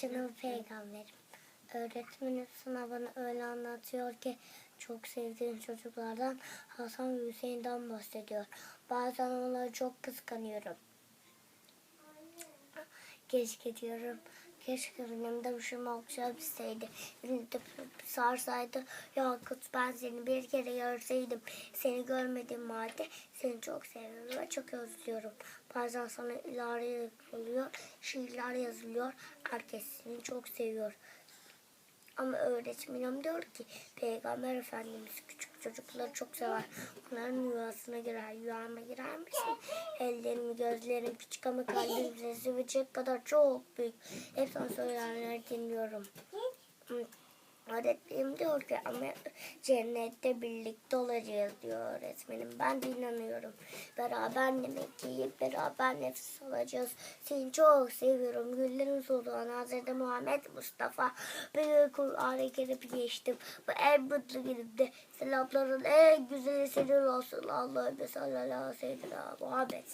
canım peygamberim. Öğretmenim sınavını öyle anlatıyor ki çok sevdiğim çocuklardan Hasan ve Hüseyin'den bahsediyor. Bazen onları çok kıskanıyorum. Keşke diyorum. Keşke benim de başıma okşayabilseydi. Beni de sarsaydı. Ya kız ben seni bir kere görseydim. Seni görmediğim halde seni çok seviyorum ve çok özlüyorum. Bazen sana ilare yapılıyor. Şiirler yazılıyor. Herkes seni çok seviyor. Ama öğretmenim diyor ki Peygamber Efendimiz küçük çocukları çok sever. Onların yuvasına girer. Yuvama girer misin? Ellerim, gözlerim küçük ama kalbim sesi bıçak kadar çok büyük. Hep sana söylenenleri dinliyorum. Öğretmenim diyor ki ama cennette birlikte olacağız diyor öğretmenim. Ben de inanıyorum. Beraber yemek yiyip beraber nefes alacağız. Seni çok seviyorum. Güllerin sultanı Hazreti Muhammed Mustafa. Bir Kur'an-ı Kerim geçtim. Bu en mutlu günümde. Selamların en güzeli senin olsun. Allah'ım sallallahu aleyhi ve sellem Muhammed.